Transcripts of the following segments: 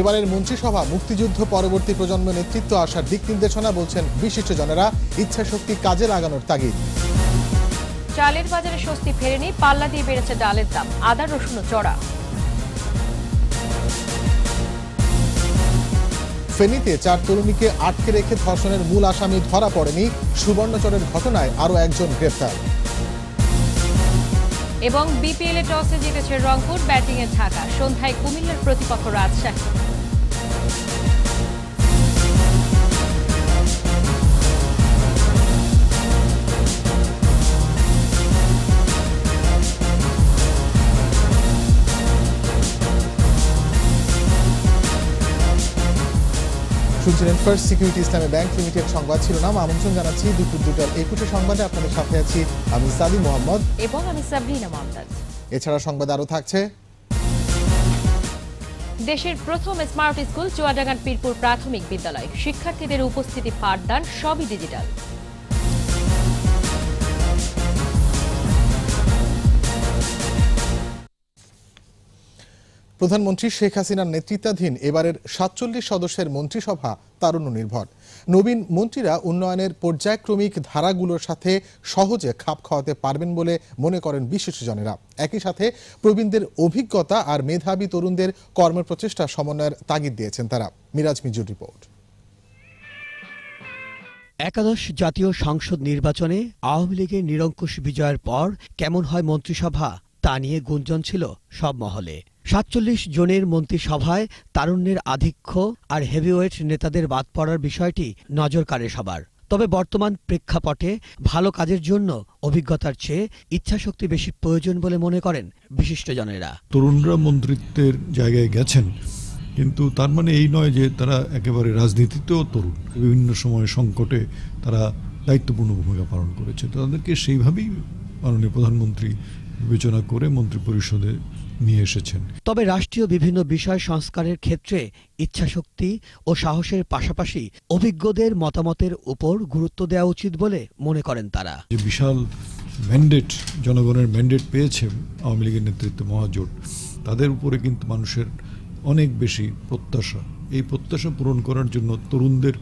এবারের মন্ত্রিসভা মুক্তিযুদ্ধ পরবর্তী প্রজন্ম নেতৃত্ব আসার দিক নির্দেশনা বলছেন বিশিষ্টজনেরা। ইচ্ছাশক্তি কাজে লাগানোর তাগিদ। চালের বাজারে স্বস্তি ফেরেনি পাল্লা দিয়ে বেড়েছে ডালের দাম আদা রসুন চড়া। ফেনীতে চার তরুণীকে আটকে রেখে ধর্ষণের মূল আসামি ধরা পড়েনি সুবর্ণচরের ঘটনায় আরও একজন গ্রেপ্তার। এবং বিপিএল এ টসে জিতেছে রংপুর ব্যাটিং এ ঢাকা সন্ধ্যায় কুমিল্লার প্রতিপক্ষ রাজশাহী। শুনছিলেন first security Islami bank limited সংবাদ শিরোনাম। আমন্ত্রণ জানাচ্ছি দুপুর দুটার একুশে সংবাদে। আপনাদের সাথে আছি আমি সাদি মোহাম্মদ। এবং আমি সাবরিনা মমতাজ এছাড়া সংবাদ আরও থাকছে। দেশের প্রথম স্মার্ট স্কুল চুয়াডাঙ্গার পীরপুর প্রাথমিক বিদ্যালয়। শিক্ষার্থীদের উপস্থিতি পাঠদান সবই ডিজিটাল প্রধানমন্ত্রী শেখ হাসিনার নেতৃত্বাধীন এবারের সাতচল্লিশ সদস্যের মন্ত্রিসভা তারুণ্য নির্ভর নবীন মন্ত্রীরা উন্নয়নের পর্যায়ক্রমিক ধারাগুলোর সাথে সহজে খাপ খাওয়াতে পারবেন বলে মনে করেন বিশেষজনেরা। একই সাথে প্রবীণদের অভিজ্ঞতা আর মেধাবী তরুণদের কর্মপ্রচেষ্টা সমন্বয়ের তাগিদ দিয়েছেন তারা। মিরাজ মিজুর রিপোর্ট। একাদশ জাতীয় সংসদ নির্বাচনে আওয়ামী লীগের নিরঙ্কুশ বিজয়ের পর কেমন হয় মন্ত্রিসভা, তা নিয়ে গুঞ্জন ছিল সব মহলে। সাতচল্লিশ জনের মন্ত্রিসভায় তারুণ্যের আধিক্য আর হেভিওয়েট নেতাদের বাদ পড়ার বিষয়টি নজর কাড়ে সবার। তবে বর্তমান প্রেক্ষাপটে ভালো কাজের জন্য অভিজ্ঞতার চেয়ে ইচ্ছাশক্তি বেশি প্রয়োজন বলে মনে করেন বিশিষ্টজনেরা। তরুণরা মন্ত্রিত্বের জায়গায় গেছেন, কিন্তু তার মানে এই নয় যে তারা একেবারে রাজনীতিতেও তরুণ। বিভিন্ন সময় সংকটে তারা দায়িত্বপূর্ণ ভূমিকা পালন করেছে। তাদেরকে সেইভাবেই মাননীয় প্রধানমন্ত্রী বিবেচনা করে মন্ত্রিপরিষদে নিয়ে এসেছেন। তবে রাষ্ট্রীয় বিভিন্ন বিষয় সংস্কারের ক্ষেত্রে ইচ্ছাশক্তি ও সাহসের পাশাপাশি অভিজ্ঞদের মতামতের উপর গুরুত্ব দেওয়া উচিত বলে মনে করেন তারা। যে বিশাল ম্যান্ডেট জনগণের ম্যান্ডেট পেয়েছে আওয়ামী লীগের নেতৃত্বে মহাজোট তাদের উপরে কিন্তু মানুষের অনেক বেশি প্রত্যাশা। এই প্রত্যাশা পূরণ করার জন্য তরুণদের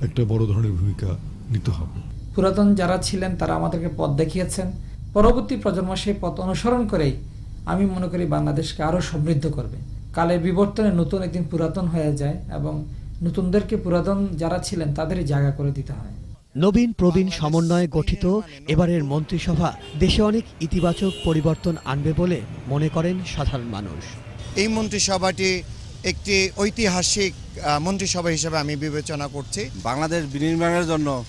একটা বড় ধরনের ভূমিকা নিতে হবে। পুরাতন যারা ছিলেন তারা আমাদেরকে পথ দেখিয়েছেন। পরবর্তী প্রজন্ম সেই পথ অনুসরণ করেই আমি মনে করি বাংলাদেশকে আরও সমৃদ্ধ করবে। কালের বিবর্তনে নতুন একদিন পুরাতন হয়ে যায় এবং নতুনদেরকে পুরাতন যারা ছিলেন তাদেরই জায়গা করে দিতে হয়। নবীন প্রবীণ সমন্বয়ে গঠিত এবারের মন্ত্রিসভা দেশে অনেক ইতিবাচক পরিবর্তন আনবে বলে মনে করেন সাধারণ মানুষ। এই মন্ত্রিসভাটি একটি ঐতিহাসিক আহ, মন্ত্রিসভা হিসেবে আমি বিবেচনা করছি। বাংলাদেশ বিনির্মাণের জন্য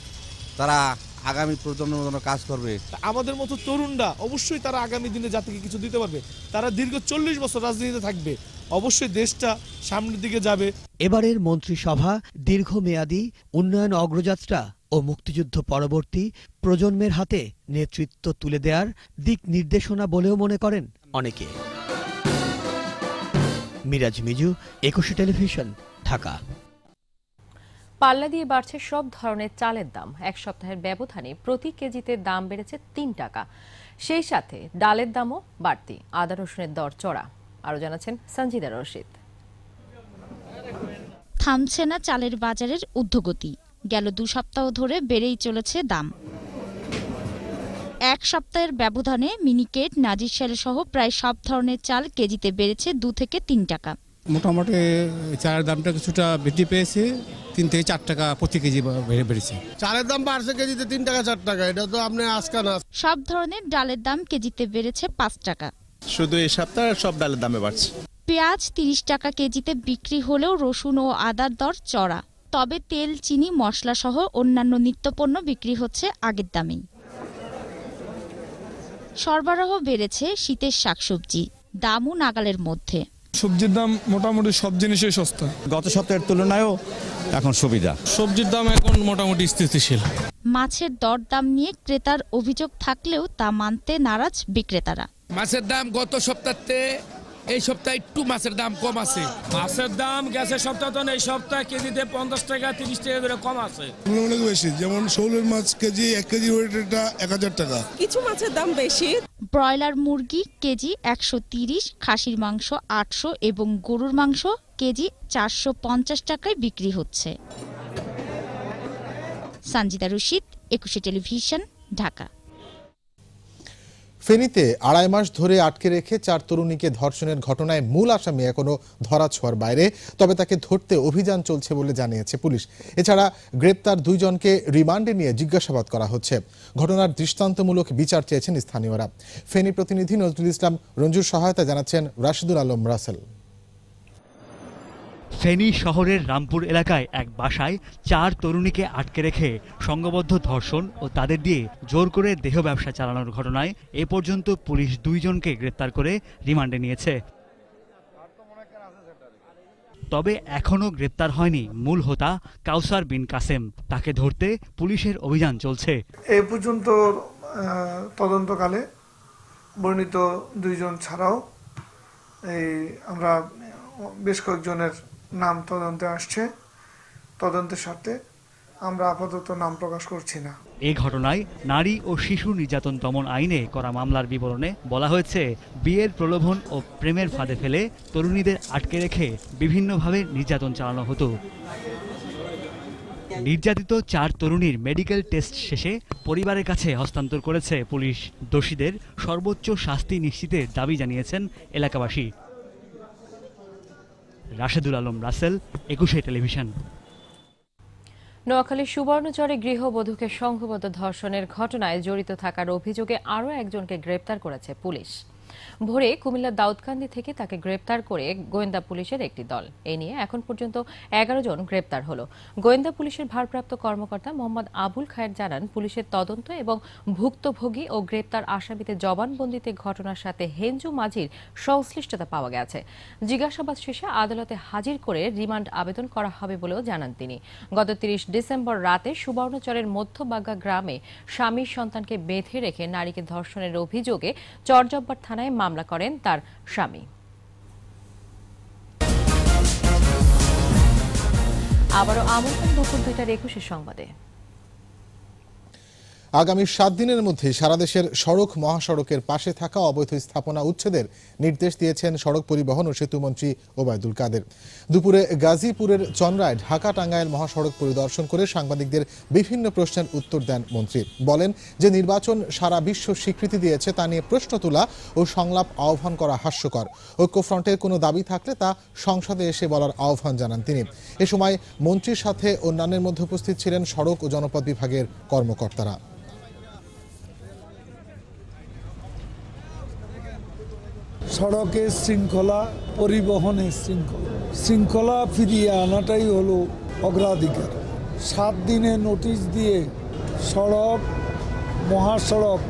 তারা আগামী প্রজন্মের জন্য কাজ করবে? আমাদের মতো তরুণরা অবশ্যই তারা আগামী দিনে জাতিকে কিছু দিতে পারবে। তারা দীর্ঘ চল্লিশ বছর রাজনীতিতে থাকবে। অবশ্যই দেশটা সামনের দিকে যাবে। এবারের মন্ত্রিসভা দীর্ঘমেয়াদী উন্নয়ন অগ্রযাত্রা ও মুক্তিযুদ্ধ পরবর্তী প্রজন্মের হাতে নেতৃত্ব তুলে দেওয়ার দিক নির্দেশনা বলেও মনে করেন অনেকে। মিরাজ মিজু একুশে টেলিভিশন ঢাকা। পাল্লা দিয়ে বাড়ছে সব ধরনের চালের দাম। এক সপ্তাহের ব্যবধানে প্রতি কেজিতে দাম বেড়েছে তিন টাকা। সেই সাথে ডালের দামও বাড়তি। আদা, রসুনের দর চড়া। আরও জানাচ্ছেন সঞ্জিদা রশিদ। থামছে না চালের বাজারের ঊর্ধ্বগতি। গেল দু সপ্তাহ ধরে বেড়েই চলেছে দাম। এক সপ্তাহের ব্যবধানে মিনিকেট নাজিরশাল সহ প্রায় সব ধরনের চাল কেজিতে বেড়েছে দু থেকে তিন টাকা। মোটামুটি চালের দামটা কিছুটা বৃদ্ধি পেয়েছে। তিন থেকে চার টাকা প্রতি কেজি বেড়ে বেড়েছে। চালের দাম বাড়ছে কেজিতে তিন টাকা চার টাকা। এটা তো আপনি আজকা না সব ধরনের ডালের দাম কেজিতে বেড়েছে পাঁচ টাকা। শুধু এই সপ্তাহে সব ডালের দামে বাড়ছে। পেঁয়াজ তিরিশ টাকা কেজিতে বিক্রি হলেও রসুন ও আদার দর চড়া। তবে তেল চিনি মশলা সহ অন্যান্য নিত্যপণ্য বিক্রি হচ্ছে আগের দামেই। সরবরাহ বেড়েছে শীতের শাকসবজি দামও নাগালের মধ্যে। সবজির দাম মোটামুটি সব জিনিসই সস্তা। গত সপ্তাহের তুলনায়ও এখন সুবিধা। সবজির দাম এখন মোটামুটি স্থিতিশীল। মাছের দর দাম নিয়ে ক্রেতার অভিযোগ থাকলেও তা মানতে নারাজ বিক্রেতারা। মাছের দাম গত সপ্তাহে এই সপ্তাহে একটু মাছের দাম কম আছে। মাছের দাম গেছে সপ্তাহ তো এই সপ্তাহে কেজিতে পঞ্চাশ টাকা তিরিশ টাকা করে কম আছে। অনেক বেশি যেমন শৌলের মাছ কেজি এক কেজি ওয়েটটা এক হাজার টাকা। কিছু মাছের দাম বেশি। ব্রয়লার মুরগি কেজি একশো তিরিশ খাসির মাংস আটশো এবং গরুর মাংস কেজি চারশো পঞ্চাশ টাকায় বিক্রি হচ্ছে। সঞ্জিতা রশিদ একুশে টেলিভিশন ঢাকা। ফেনীতে আড়াই মাস ধরে আটকে রেখে চার তরুণীকে ধর্ষণের ঘটনায় মূল আসামি এখনও ধরা ছোঁয়ার বাইরে, তবে তাকে ধরতে অভিযান চলছে বলে জানিয়েছে পুলিশ। এছাড়া গ্রেপ্তার দুইজনকে রিমান্ডে নিয়ে জিজ্ঞাসাবাদ করা হচ্ছে। ঘটনার দৃষ্টান্তমূলক বিচার চেয়েছেন স্থানীয়রা। ফেনী প্রতিনিধি নজরুল ইসলাম রঞ্জুর সহায়তা জানাচ্ছেন রাশিদুল আলম রাসেল। ফেনী শহরের রামপুর এলাকায় এক বাসায় চার তরুণীকে আটকে রেখে সংঘবদ্ধ ধর্ষণ ও তাদের দিয়ে জোর করে দেহ ব্যবসা চালানোর ঘটনায় এ পর্যন্ত পুলিশ দুইজনকে গ্রেপ্তার করে রিমান্ডে নিয়েছে। তবে এখনও গ্রেপ্তার হয়নি মূল হোতা কাউসার বিন কাসেম। তাকে ধরতে পুলিশের অভিযান চলছে। এ পর্যন্ত তদন্তকালে বর্ণিত দুইজন ছাড়াও এই আমরা বেশ কয়েকজনের নাম তদন্তে আসছে। তদন্তের সাথে আমরা আপাতত নাম প্রকাশ করছি না। এ ঘটনায় নারী ও শিশু নির্যাতন দমন আইনে করা মামলার বিবরণে বলা হয়েছে, বিয়ের প্রলোভন ও প্রেমের ফাঁদে ফেলে তরুণীদের আটকে রেখে বিভিন্নভাবে নির্যাতন চালানো হতো। নির্যাতিত চার তরুণীর মেডিকেল টেস্ট শেষে পরিবারের কাছে হস্তান্তর করেছে পুলিশ। দোষীদের সর্বোচ্চ শাস্তি নিশ্চিতের দাবি জানিয়েছেন এলাকাবাসী। রাশেদুল আলম রাসেল, একুশে টেলিভিশন। নোয়াখালীর সুবর্ণচরে গৃহবধূকে সংঘবদ্ধ ধর্ষণের ঘটনায় জড়িত থাকার অভিযোগে আরও একজনকে গ্রেপ্তার করেছে পুলিশ। ভোরে কুমিল্লার দাউদকান্দি থেকে তাকে গ্রেপ্তার করে গোয়েন্দা পুলিশের একটি দল। এ নিয়ে এখন পর্যন্ত এগারো জন গ্রেপ্তার হল। গোয়েন্দা পুলিশের ভারপ্রাপ্ত কর্মকর্তা মোহাম্মদ আবুল খায়ের জানান, পুলিশের তদন্ত এবং ভুক্তভোগী ও গ্রেপ্তার আসামিদের জবানবন্দিতে ঘটনার সাথে হেঞ্জু মাঝির সংশ্লিষ্টতা পাওয়া গেছে। জিজ্ঞাসাবাদ শেষে আদালতে হাজির করে রিমান্ড আবেদন করা হবে বলেও জানান তিনি। গত তিরিশ ডিসেম্বর রাতে সুবর্ণচরের মধ্যবাগা গ্রামে স্বামীর সন্তানকে বেঁধে রেখে নারীকে ধর্ষণের অভিযোগে চরজব্বার থানায় মামলা করেন তার স্বামী। আবারও আমন্ত্রণ দুপুর দুইটার একুশের সংবাদে। আগামী সাত দিনের মধ্যে সারা দেশের সড়ক মহাসড়কের পাশে থাকা অবৈধ স্থাপনা উচ্ছেদের নির্দেশ দিয়েছেন সড়ক পরিবহন ও সেতুমন্ত্রী ওবায়দুল কাদের। দুপুরে গাজীপুরের চন্দ্রায় ঢাকা টাঙ্গাইল মহাসড়ক পরিদর্শন করে সাংবাদিকদের বিভিন্ন প্রশ্নের উত্তর দেন মন্ত্রী। বলেন যে নির্বাচন সারা বিশ্ব স্বীকৃতি দিয়েছে তা নিয়ে প্রশ্ন তোলা ও সংলাপ আহ্বান করা হাস্যকর। ঐক্যফ্রন্টের কোনো দাবি থাকলে তা সংসদে এসে বলার আহ্বান জানান তিনি। এ সময় মন্ত্রীর সাথে অন্যান্যের মধ্যে উপস্থিত ছিলেন সড়ক ও জনপদ বিভাগের কর্মকর্তারা। সড়কের শৃঙ্খলা পরিবহনের শৃঙ্খলা। শৃঙ্খলা ফিরিয়ে আনাটাই হলো অগ্রাধিকার। সাত দিনে নোটিশ দিয়ে সড়ক, মহাসড়ক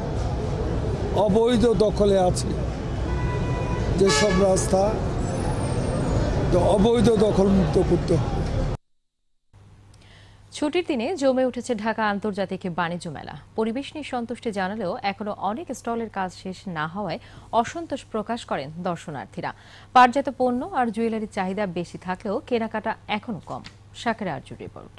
অবৈধ দখলে আছে। যেসব রাস্তা, অবৈধ দখল মুক্ত করতে হবে। ছুটির দিনে জমে উঠেছে ঢাকা আন্তর্জাতিক বাণিজ্য মেলা। পরিবেশ নিয়ে সন্তুষ্টি জানালেও এখনও অনেক স্টলের কাজ শেষ না হওয়ায় অসন্তোষ প্রকাশ করেন দর্শনার্থীরা। পাটজাত পণ্য আর জুয়েলারির চাহিদা বেশি থাকলেও কেনাকাটা এখনও কম। শাকের আর্য রিপোর্ট।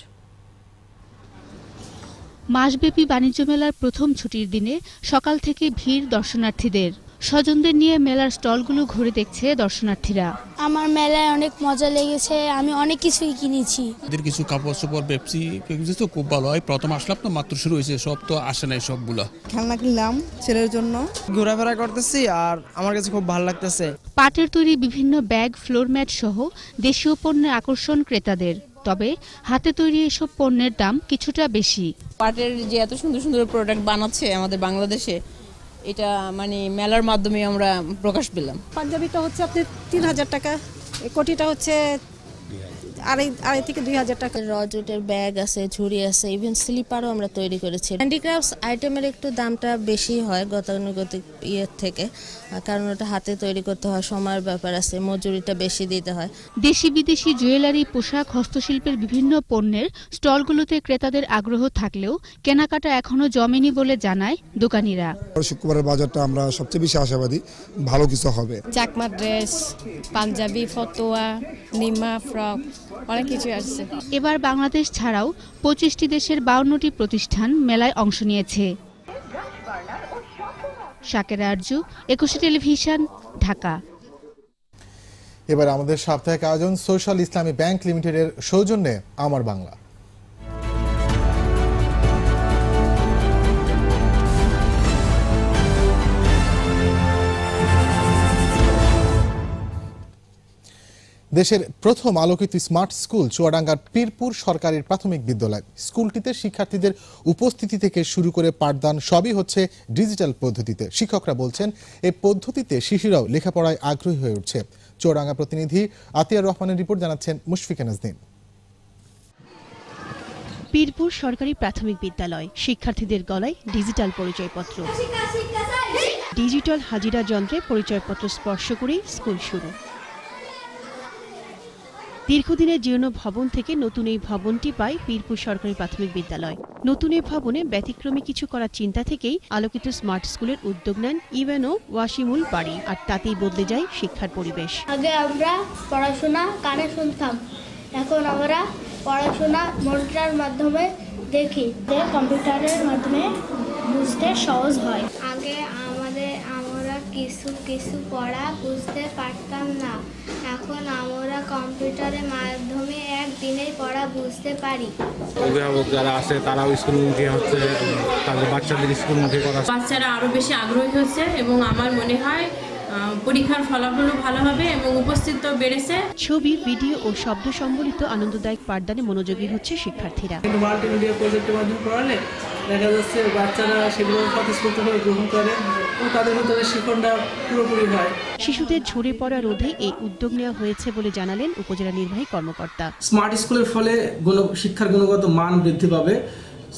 মাসব্যাপী বাণিজ্য মেলার প্রথম ছুটির দিনে সকাল থেকে ভিড় দর্শনার্থীদের। স্বজনদের নিয়ে মেলার স্টলগুলো ঘুরে দেখছে দর্শনার্থীরা। আমার মেলায় অনেক মজা লেগেছে আমি অনেক কিছুই কিনেছি। এদের কিছু কাপড় চোপড় পেপসি পেপসি তো খুব ভালো হয়। প্রথম আসলাম তো মাত্র শুরু হয়েছে সব তো আসে নাই সবগুলো। খেলনা কিনলাম ছেলের জন্য। ঘোরাফেরা করতেছি আর আমার কাছে খুব ভালো লাগতেছে। পাটের তৈরি বিভিন্ন ব্যাগ ফ্লোর ম্যাট সহ দেশীয় পণ্যের আকর্ষণ ক্রেতাদের। তবে হাতে তৈরি এসব পণ্যের দাম কিছুটা বেশি। পাটের যে এত সুন্দর সুন্দর প্রোডাক্ট বানাচ্ছে আমাদের বাংলাদেশে এটা মানে মেলার মাধ্যমে আমরা প্রকাশ পেলাম। পাঞ্জাবিটা হচ্ছে আপনি তিন হাজার টাকা কোটিটা হচ্ছে আড়াই আড়াই থেকে দুই হাজার টাকা। রজেটের ব্যাগ আছে ঝুড়ি আছে ইভেন স্লিপারও আমরা তৈরি করেছি। হ্যান্ডিক্রাফটস আইটেমের একটু দামটা বেশি হয় গতানুগতিক ইয়ের থেকে কারণ ওটা হাতে তৈরি করতে হয় সময়ের ব্যাপার আছে মজুরিটা বেশি দিতে হয়। দেশি বিদেশি জুয়েলারি পোশাক হস্তশিল্পের বিভিন্ন পণ্যের স্টলগুলোতে ক্রেতাদের আগ্রহ থাকলেও কেনাকাটা এখনও জমেনি বলে জানায় দোকানিরা। শুক্রবারের বাজারটা আমরা সবচেয়ে বেশি আশাবাদী ভালো কিছু হবে। চাকমা ড্রেস পাঞ্জাবি ফতোয়া নিমা ফ্রক অনেক কিছু আসছে। এবার বাংলাদেশ ছাড়াও পঁচিশটি দেশের বাউন্নটি প্রতিষ্ঠান মেলায় অংশ নিয়েছে। শাকেরা আরজু একুশে টেলিভিশন ঢাকা। এবার আমাদের সাপ্তাহিক আয়োজন সোশ্যাল ইসলামী ব্যাংক লিমিটেডের সৌজন্যে আমার বাংলা। দেশের প্রথম আলোকিত স্মার্ট স্কুল চুয়াডাঙ্গার পীরপুর সরকারি প্রাথমিক বিদ্যালয়। স্কুলটিতে শিক্ষার্থীদের উপস্থিতি থেকে শুরু করে পাঠদান সবই হচ্ছে ডিজিটাল পদ্ধতিতে। শিক্ষকরা বলছেন এই পদ্ধতিতে শিশুরাও লেখাপড়ায় আগ্রহী হয়ে উঠছে। চুয়াডাঙ্গা প্রতিনিধি আতিয়ার রহমানের রিপোর্ট জানাচ্ছেন মুশফিকা নাজদিন পীরপুর সরকারি প্রাথমিক বিদ্যালয়। শিক্ষার্থীদের গলায় ডিজিটাল পরিচয়পত্র। ডিজিটাল হাজিরা যন্ত্রে পরিচয়পত্র স্পর্শ করেই স্কুল শুরু। দীর্ঘদিনের জীর্ণ ভবন থেকে নতুন এই ভবনটি পায় পীরপুর সরকারি প্রাথমিক বিদ্যালয়। নতুন এই ভবনে ব্যতিক্রমী কিছু করার চিন্তা থেকেই আলোকিত স্মার্ট স্কুলের উদ্যোগ নেন ইভেন ও ওয়াসিমুল বাড়ি আর তাতেই বদলে যায় শিক্ষার পরিবেশ। আগে আমরা পড়াশোনা কানে শুনতাম এখন আমরা পড়াশোনা মনিটরের মাধ্যমে দেখি যে কম্পিউটারের মাধ্যমে বুঝতে সহজ হয়। আগে কিছু কিছু পড়া বুঝতে পারতাম না। এখন আমরা কম্পিউটারের মাধ্যমে একদিনেই পড়া বুঝতে পারি। অভিভাবক যারা আছে তারাও স্কুলমুখী হচ্ছে তাদের বাচ্চাদের স্কুলমুখী করা বাচ্চারা আরও বেশি আগ্রহী হচ্ছে এবং আমার মনে হয় পরীক্ষার ফলাফলও ভালো হবে এবং উপস্থিত বেড়েছে। ছবি ভিডিও ও শব্দ সম্বলিত আনন্দদায়ক পাঠদানে মনোযোগী হচ্ছে শিক্ষার্থীরা। মাল্টিমিডিয়া প্রজেক্টের মাধ্যমে পড়ালে দেখা যাচ্ছে বাচ্চারা সেগুলো স্বতঃস্ফূর্তভাবে গ্রহণ করে ও তাদের ভিতরে শিক্ষণটা পুরোপুরি হয়। শিশুদের ঝরে পড়া রোধে এই উদ্যোগ নেওয়া হয়েছে বলে জানালেন উপজেলা নির্বাহী কর্মকর্তা। স্মার্ট স্কুলের ফলে গুণ শিক্ষার গুণগত মান বৃদ্ধি পাবে।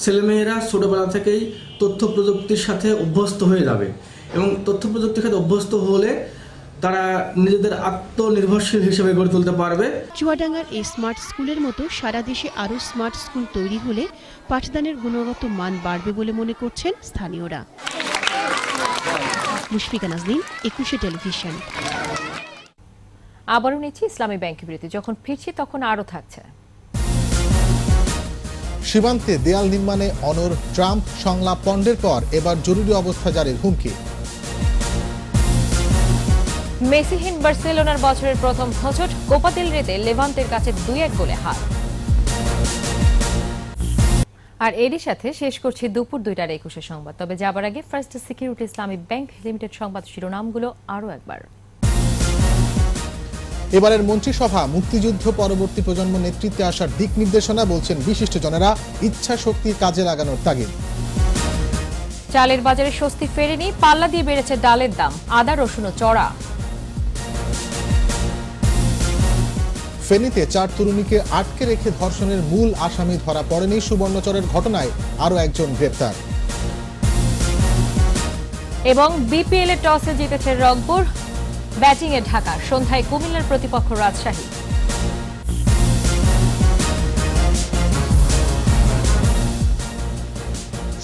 ছেলেমেয়েরা ছোটবেলা থেকেই তথ্য প্রযুক্তির সাথে অভ্যস্ত হয়ে যাবে। এবং তথ্য প্রযুক্তির সাথে অভ্যস্ত হলে তারা নিজেদের আত্মনির্ভরশীল হিসেবে গড়ে তুলতে পারবে। চুয়াডাঙ্গার এই স্মার্ট স্কুলের মতো সারা দেশে আরও স্মার্ট স্কুল তৈরি হলে পাঠদানের গুণগত মান বাড়বে বলে মনে করছেন স্থানীয়রা। মুশফিকা নাজনীন একুশে টেলিভিশন। আবারও নিচ্ছি ইসলামী ব্যাংক বিরতি। যখন ফিরছি তখন আরও থাকছে। সীমান্তে দেয়াল নির্মাণে অনর ট্রাম্প সংলাপ পণ্ডের পর এবার জরুরি অবস্থা জারির হুমকি। মেসিহীন বার্সেলোনার বছরের প্রথম হোঁচট কোপা দেল রেতে লেভান্তের কাছে দুই এক গোলে হার। আর এরই সাথে শেষ করছি দুপুর দুইটার একুশে সংবাদ। তবে যাবার আগে first security Islami bank limited সংবাদ শিরোনামগুলো আরও একবার। এবারের মন্ত্রিসভা মুক্তিযুদ্ধ পরবর্তী প্রজন্ম নেতৃত্বে আসার দিক নির্দেশনা বলছেন বিশিষ্ট জনেরা ইচ্ছা শক্তি কাজে লাগানোর তাগিদ। চালের বাজারে স্বস্তি ফেরেনি পাল্লা দিয়ে বেড়েছে ডালের দাম আদা রসুন ও চড়া। ফেনীতে চার তরুণীকে আটকে রেখে ধর্ষণের মূল আসামি ধরা পড়েনি সুবর্ণচরের ঘটনায় আরও একজন গ্রেপ্তার। এবং বিপিএল এর টসে জিতেছে রংপুর ব্যাটিং এ ঢাকা সন্ধ্যায় কুমিল্লার প্রতিপক্ষ রাজশাহী।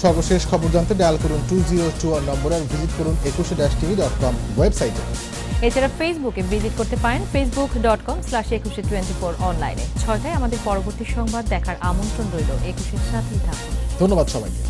সর্বশেষ খবর জানতে ডায়াল করুন টু জিরো টু ওয়ান নম্বর আর ভিজিট করুন Ekushey dash TV dot com ওয়েবসাইটে। এছাড়া ফেসবুকে ভিজিট করতে পারেন facebook dot com slash Ekushey twenty four অনলাইনে ছয়টায় আমাদের পরবর্তী সংবাদ দেখার আমন্ত্রণ রইল একুশের সাথেই থাকুন। ধন্যবাদ সবাইকে।